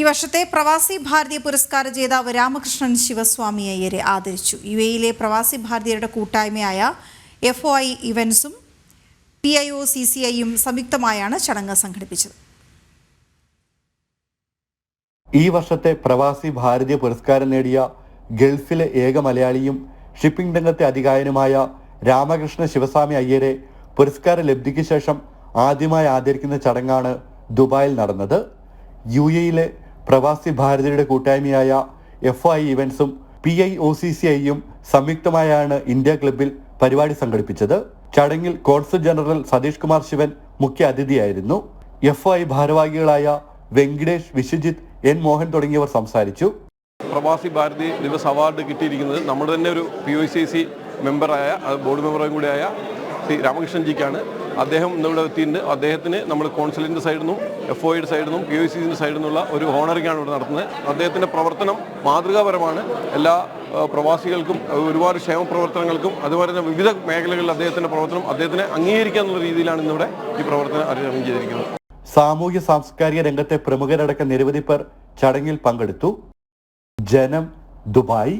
ഈ വർഷത്തെ പ്രവാസി ഭാരതീയ പുരസ്കാര ജേതാവ് രാമകൃഷ്ണൻ ശിവസ്വാമി അയ്യരെ ആദരിച്ചു. യു എയിലെ പ്രവാസി ഭാരതീയരുടെ കൂട്ടായ്മയായ F O I ഇവൻസും P I O C C ഐയും സംയുക്തമായാണ് ചടങ്ങ് സംഘടിപ്പിച്ചത്. ഈ വർഷത്തെ പ്രവാസി ഭാരതീയ പുരസ്കാരം നേടിയ ഗൾഫിലെ ഏക മലയാളിയും ഷിപ്പിംഗ് രംഗത്തെ അധികാരനുമായ രാമകൃഷ്ണ ശിവസ്വാമി അയ്യരെ പുരസ്കാര ലബ്ധിക്ക് ശേഷം ആദ്യമായി ആദരിക്കുന്ന ചടങ്ങാണ് ദുബായിൽ നടന്നത്. യു എയിലെ പ്രവാസി ഭാരതീയരുടെ കൂട്ടായ്മയായ F I ഇവൻസും P I O C C ഐയും സംയുക്തമായാണ് ഇന്ത്യ ക്ലബിൽ പരിപാടി സംഘടിപ്പിച്ചത്. ചടങ്ങിൽ കോൺസുൽ ജനറൽ സതീഷ് കുമാർ ശിവൻ മുഖ്യ അതിഥിയായിരുന്നു. എഫ് ഐ ഭാരവാഹികളായ വെങ്കിടേഷ് വിശ്വജിത്ത് എൻ മോഹൻ തുടങ്ങിയവർ സംസാരിച്ചു. പ്രവാസി ഭാരതി ദിവസ് അവാർഡ് കിട്ടിയിരിക്കുന്നത് നമ്മുടെ തന്നെ ഒരു പി ഒ സി സി മെമ്പറായ ബോർഡ് മെമ്പറും കൂടിയായ ശ്രീ രാമകൃഷ്ണൻജിക്കാണ്. അദ്ദേഹം ഇന്നിവിടെ എത്തിയിട്ടുണ്ട് അദ്ദേഹത്തിന് നമ്മൾ കോൺസിലിന്റെ സൈഡിൽ നിന്നും എഫ് ഒയുടെ സൈഡിൽ നിന്നും പി ഒ സിന്റെ സൈഡിൽ നിന്നുള്ള ഒരു ഹോണറിംഗ് ആണ് ഇവിടെ നടത്തുന്നത്. അദ്ദേഹത്തിന്റെ പ്രവർത്തനം മാതൃകാപരമാണ്. എല്ലാ പ്രവാസികൾക്കും ഒരുപാട് ക്ഷേമ പ്രവർത്തനങ്ങൾക്കും അതുപോലെ തന്നെ വിവിധ മേഖലകളിൽ അദ്ദേഹത്തിന്റെ പ്രവർത്തനം അദ്ദേഹത്തിനെ അംഗീകരിക്കുക എന്നുള്ള രീതിയിലാണ് ഇന്നിവിടെ ഈ പ്രവർത്തനം അരങ്ങം ചെയ്തിരിക്കുന്നത്. സാമൂഹ്യ സാംസ്കാരിക രംഗത്തെ പ്രമുഖരടക്കം നിരവധി പേർ ചടങ്ങിൽ പങ്കെടുത്തു. ജനം ദുബായ്.